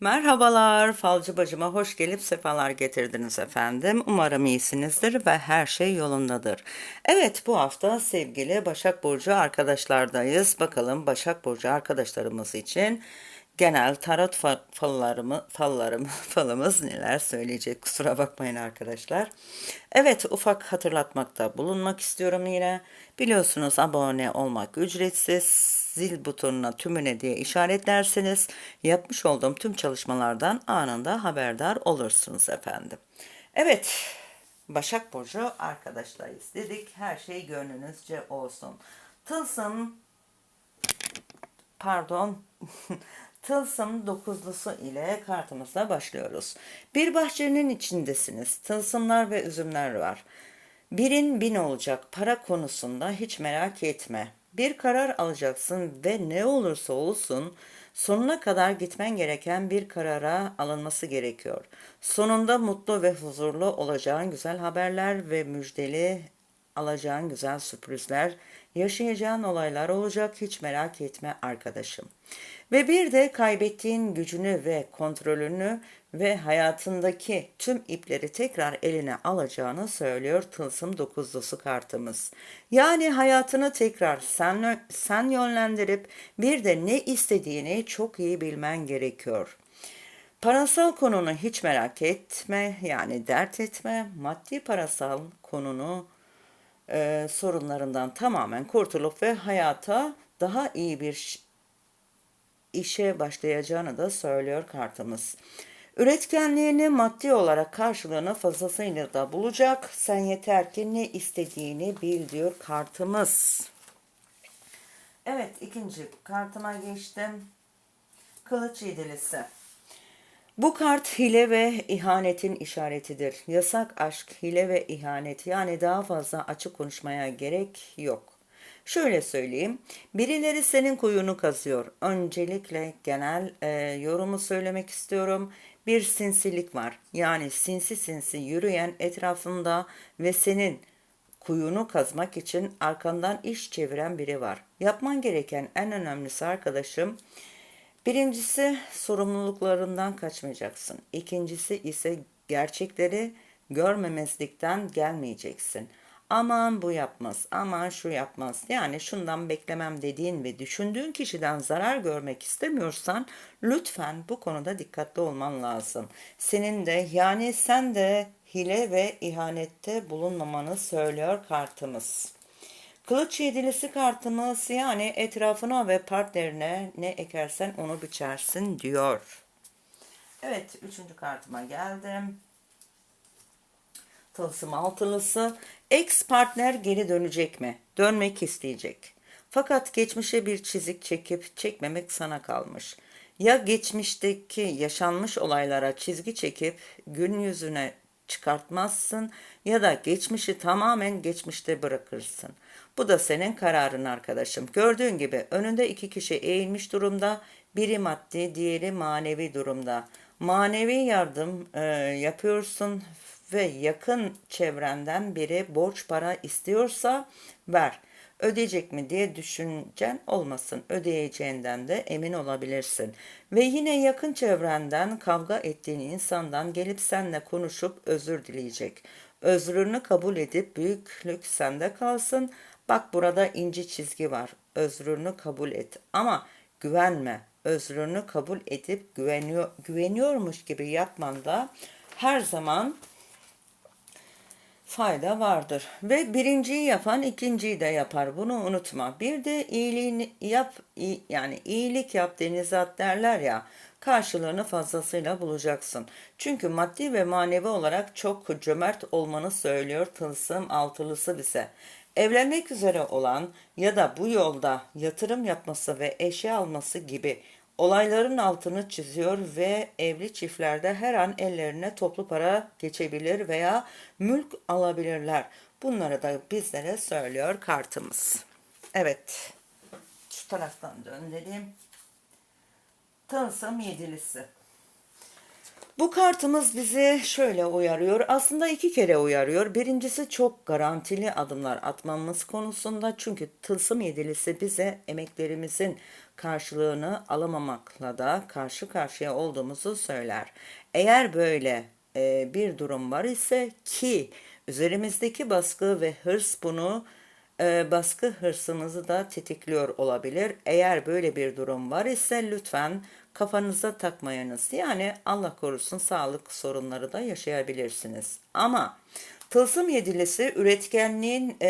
Merhabalar, Falcı Bacıma hoş gelip sefalar getirdiniz efendim. Umarım iyisinizdir ve her şey yolundadır. Evet, bu hafta sevgili Başak Burcu arkadaşlardayız. Bakalım Başak Burcu arkadaşlarımız için genel tarot fa- fallarımı, fallarım, falımız neler söyleyecek kusura bakmayın arkadaşlar. Evet, ufak hatırlatmakta bulunmak istiyorum yine. Biliyorsunuz abone olmak ücretsiz zil butonuna tümüne diye işaretlerseniz yapmış olduğum tüm çalışmalardan anında haberdar olursunuz efendim. Evet, Başak Burcu arkadaşlarıyız dedik. Her şey gönlünüzce olsun. Tılsım, pardon, Tılsım dokuzlusu ile kartımıza başlıyoruz. Bir bahçenin içindesiniz. Tılsımlar ve üzümler var. Birin bin olacak para konusunda hiç merak etme. Bir karar alacaksın ve ne olursa olsun sonuna kadar gitmen gereken bir karara alınması gerekiyor. Sonunda mutlu ve huzurlu olacağın güzel haberler ve müjdeli alacağın güzel sürprizler, yaşayacağın olaylar olacak hiç merak etme arkadaşım. Ve bir de kaybettiğin gücünü ve kontrolünü ve hayatındaki tüm ipleri tekrar eline alacağını söylüyor Tılsım dokuzlusu kartımız. Yani hayatını tekrar sen, sen yönlendirip bir de ne istediğini çok iyi bilmen gerekiyor. Parasal konunu hiç merak etme yani dert etme. Maddi parasal konunu e, sorunlarından tamamen kurtulup ve hayata daha iyi bir işe başlayacağını da söylüyor kartımız. Üretkenliğini maddi olarak karşılığını fazlasıyla da bulacak. Sen yeter ki ne istediğini bil diyor kartımız. Evet ikinci kartıma geçtim. Kılıç yedilisi. Bu kart hile ve ihanetin işaretidir. Yasak aşk, hile ve ihanet yani daha fazla açık konuşmaya gerek yok. Şöyle söyleyeyim, birileri senin kuyunu kazıyor. Öncelikle genel e, yorumu söylemek istiyorum. Bir sinsilik var. Yani sinsi sinsi yürüyen etrafında ve senin kuyunu kazmak için arkandan iş çeviren biri var. Yapman gereken en önemlisi arkadaşım, Birincisi sorumluluklarından kaçmayacaksın. İkincisi ise gerçekleri görmemezlikten gelmeyeceksin. Aman bu yapmaz, aman şu yapmaz. Yani şundan beklemem dediğin ve düşündüğün kişiden zarar görmek istemiyorsan lütfen bu konuda dikkatli olman lazım. Senin de yani sen de hile ve ihanette bulunmamanı söylüyor kartımız. Kılıç yedilisi kartımız yani etrafına ve partnerine ne ekersen onu biçersin diyor. Evet üçüncü kartıma geldim. Tılsım altılısı. Ex partner geri dönecek mi? Dönmek isteyecek. Fakat geçmişe bir çizik çekip çekmemek sana kalmış. Ya geçmişteki yaşanmış olaylara çizgi çekip gün yüzüne çıkartmazsın ya da geçmişi tamamen geçmişte bırakırsın. Bu da senin kararın arkadaşım. Gördüğün gibi önünde iki kişi eğilmiş durumda. Biri maddi, diğeri manevi durumda. Manevi yardım e, yapıyorsun ve yakın çevrenden biri borç para istiyorsa ver. Ödeyecek mi diye düşüncen olmasın. Ödeyeceğinden de emin olabilirsin. Ve yine yakın çevrenden kavga ettiğin insandan gelip seninle konuşup özür dileyecek. Özrünü kabul edip büyüklük sende kalsın. Bak burada ince çizgi var. Özrünü kabul et. Ama güvenme. Özrünü kabul edip güveniyor, güveniyormuş gibi yapmanda her zaman fayda vardır. Ve birinciyi yapan ikinciyi de yapar. Bunu unutma. Bir de iyiliğini yap, yani iyilik yap denizat derler ya karşılığını fazlasıyla bulacaksın. Çünkü maddi ve manevi olarak çok cömert olmanı söylüyor tılsım altılısı bize. Evlenmek üzere olan ya da bu yolda yatırım yapması ve eşya alması gibi olayların altını çiziyor ve evli çiftlerde her an ellerine toplu para geçebilir veya mülk alabilirler. Bunları da bizlere söylüyor kartımız. Evet. Şu taraftan döndüreyim. Tılsım yedilisi. Bu kartımız bizi şöyle uyarıyor. Aslında iki kere uyarıyor. Birincisi çok garantili adımlar atmamız konusunda. Çünkü tılsım yedilisi bize emeklerimizin karşılığını alamamakla da karşı karşıya olduğumuzu söyler. Eğer böyle e, bir durum var ise ki üzerimizdeki baskı ve hırs bunu e, baskı hırsımızı da tetikliyor olabilir. Eğer böyle bir durum var ise lütfen kafanıza takmayınız. Yani Allah korusun sağlık sorunları da yaşayabilirsiniz. Ama Tılsım yedilisi üretkenliğin e,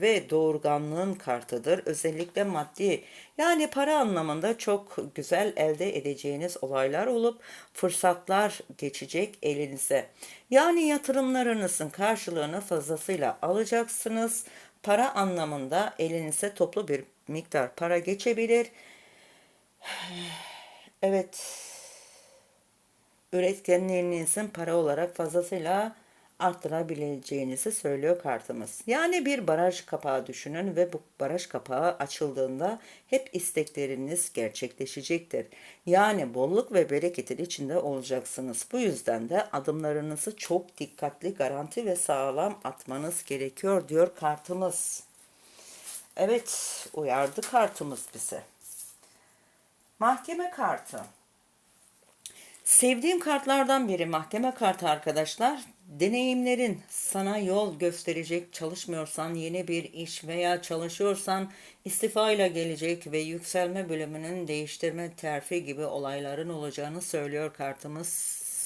ve doğurganlığın kartıdır. Özellikle maddi yani para anlamında çok güzel elde edeceğiniz olaylar olup fırsatlar geçecek elinize. Yani yatırımlarınızın karşılığını fazlasıyla alacaksınız. Para anlamında elinize toplu bir miktar para geçebilir. Evet, üretkenliğinizin para olarak fazlasıyla arttırabileceğinizi söylüyor kartımız. Yani bir baraj kapağı düşünün ve bu baraj kapağı açıldığında hep istekleriniz gerçekleşecektir. Yani bolluk ve bereketin içinde olacaksınız. Bu yüzden de adımlarınızı çok dikkatli, garanti ve sağlam atmanız gerekiyor diyor kartımız. Evet, uyardı kartımız bize. Mahkeme kartı. Sevdiğim kartlardan biri mahkeme kartı arkadaşlar. Deneyimlerin sana yol gösterecek çalışmıyorsan yeni bir iş veya çalışıyorsan istifa ile gelecek ve yükselme bölümünün değiştirme terfi gibi olayların olacağını söylüyor kartımız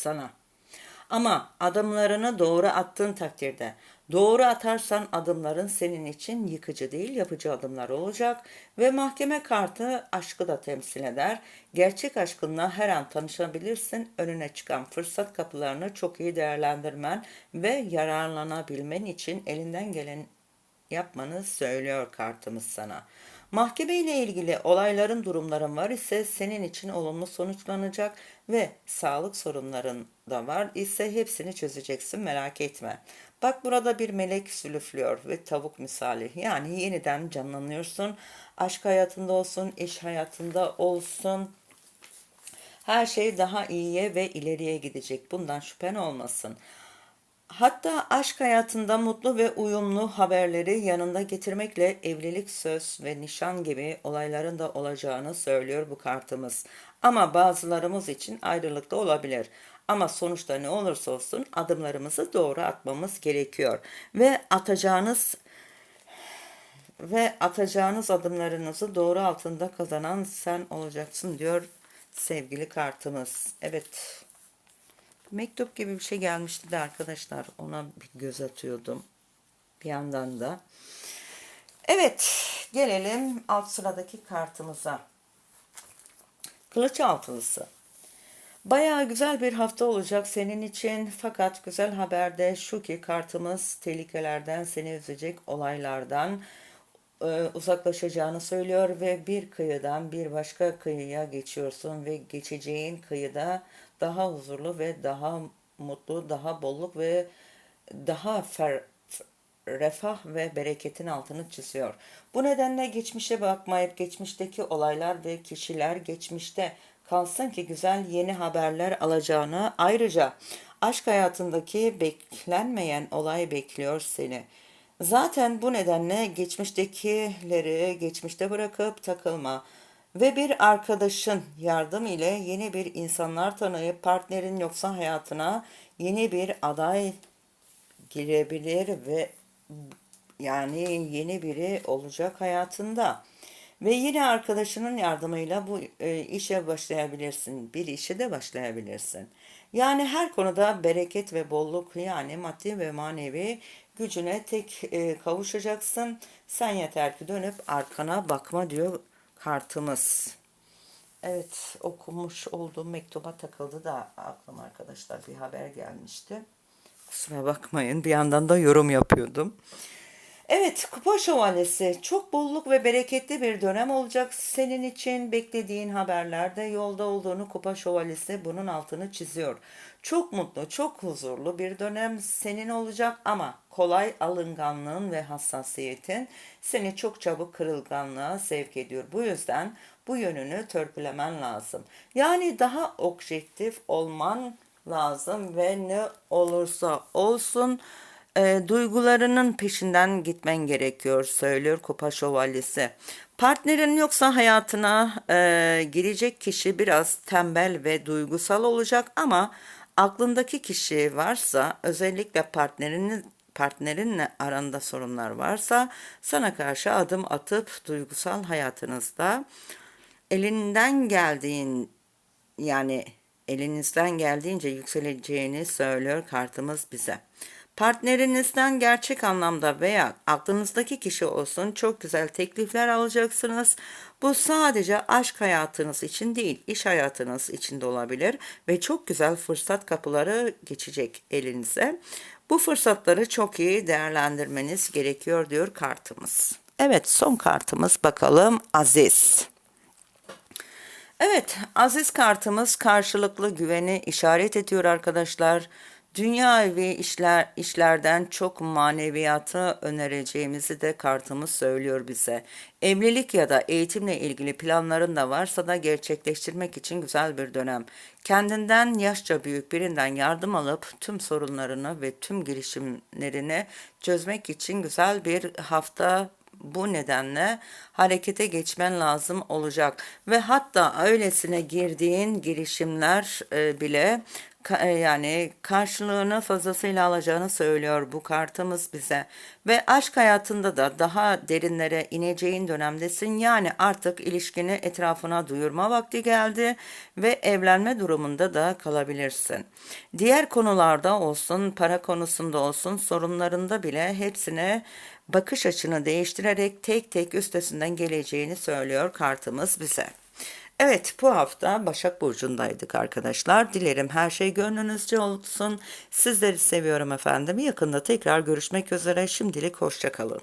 sana. Ama adımlarını doğru attığın takdirde doğru atarsan adımların senin için yıkıcı değil yapıcı adımlar olacak ve mahkeme kartı aşkı da temsil eder. Gerçek aşkınla her an tanışabilirsin. Önüne çıkan fırsat kapılarını çok iyi değerlendirmen ve yararlanabilmen için elinden gelen yapmanı söylüyor kartımız sana. Mahkeme ile ilgili olayların durumların var ise senin için olumlu sonuçlanacak ve sağlık sorunların da var ise hepsini çözeceksin merak etme. Bak burada bir melek sülüflüyor ve tavuk misali yani yeniden canlanıyorsun. Aşk hayatında olsun, iş hayatında olsun. Her şey daha iyiye ve ileriye gidecek. Bundan şüphen olmasın. Hatta aşk hayatında mutlu ve uyumlu haberleri yanında getirmekle evlilik, söz ve nişan gibi olayların da olacağını söylüyor bu kartımız. Ama bazılarımız için ayrılık da olabilir. Ama sonuçta ne olursa olsun adımlarımızı doğru atmamız gerekiyor. Ve atacağınız ve atacağınız adımlarınızı doğru altında kazanan sen olacaksın diyor sevgili kartımız. Evet mektup gibi bir şey gelmişti de arkadaşlar ona bir göz atıyordum bir yandan da. Evet gelelim alt sıradaki kartımıza. Kılıç altılısı. Bayağı güzel bir hafta olacak senin için fakat güzel haber de şu ki kartımız tehlikelerden seni üzecek olaylardan uzaklaşacağını söylüyor ve bir kıyıdan bir başka kıyıya geçiyorsun ve geçeceğin kıyıda daha huzurlu ve daha mutlu, daha bolluk ve daha fer, refah ve bereketin altını çiziyor. Bu nedenle geçmişe bakmayıp geçmişteki olaylar ve kişiler geçmişte kalsın ki güzel yeni haberler alacağını ayrıca aşk hayatındaki beklenmeyen olay bekliyor seni. Zaten bu nedenle geçmiştekileri geçmişte bırakıp takılma ve bir arkadaşın yardım ile yeni bir insanlar tanıyıp partnerin yoksa hayatına yeni bir aday girebilir ve yani yeni biri olacak hayatında. Ve yine arkadaşının yardımıyla bu e, işe başlayabilirsin. Bir işe de başlayabilirsin. Yani her konuda bereket ve bolluk yani maddi ve manevi gücüne tek e, kavuşacaksın. Sen yeter ki dönüp arkana bakma diyor kartımız. Evet okumuş olduğum mektuba takıldı da aklıma arkadaşlar bir haber gelmişti. Kusura bakmayın bir yandan da yorum yapıyordum. Evet, Kupa Şövalyesi çok bolluk ve bereketli bir dönem olacak. Senin için beklediğin haberlerde yolda olduğunu Kupa Şövalyesi bunun altını çiziyor. Çok mutlu, çok huzurlu bir dönem senin olacak ama kolay alınganlığın ve hassasiyetin seni çok çabuk kırılganlığa sevk ediyor. Bu yüzden bu yönünü törpülemen lazım. Yani daha objektif olman lazım ve ne olursa olsun e, duygularının peşinden gitmen gerekiyor söylüyor Kupa Şövalyesi. Partnerin yoksa hayatına e, girecek kişi biraz tembel ve duygusal olacak ama aklındaki kişi varsa özellikle partnerinin partnerinle aranda sorunlar varsa sana karşı adım atıp duygusal hayatınızda elinden geldiğin yani elinizden geldiğince yükseleceğini söylüyor kartımız bize. Partnerinizden gerçek anlamda veya aklınızdaki kişi olsun çok güzel teklifler alacaksınız. Bu sadece aşk hayatınız için değil, iş hayatınız için de olabilir ve çok güzel fırsat kapıları geçecek elinize. Bu fırsatları çok iyi değerlendirmeniz gerekiyor diyor kartımız. Evet son kartımız bakalım Aziz. Evet, aziz kartımız karşılıklı güveni işaret ediyor arkadaşlar. Dünyavi işler işlerden çok maneviyatı önereceğimizi de kartımız söylüyor bize. Evlilik ya da eğitimle ilgili planların da varsa da gerçekleştirmek için güzel bir dönem. Kendinden yaşça büyük birinden yardım alıp tüm sorunlarını ve tüm girişimlerini çözmek için güzel bir hafta bu nedenle harekete geçmen lazım olacak ve hatta öylesine girdiğin girişimler e, bile e, yani karşılığını fazlasıyla alacağını söylüyor bu kartımız bize ve aşk hayatında da daha derinlere ineceğin dönemdesin yani artık ilişkini etrafına duyurma vakti geldi ve evlenme durumunda da kalabilirsin. Diğer konularda olsun para konusunda olsun sorunlarında bile hepsine bakış açını değiştirerek tek tek üstesinden geleceğini söylüyor kartımız bize. Evet bu hafta Başak Burcu'ndaydık arkadaşlar. Dilerim her şey gönlünüzce olsun. Sizleri seviyorum efendim. Yakında tekrar görüşmek üzere. Şimdilik hoşçakalın.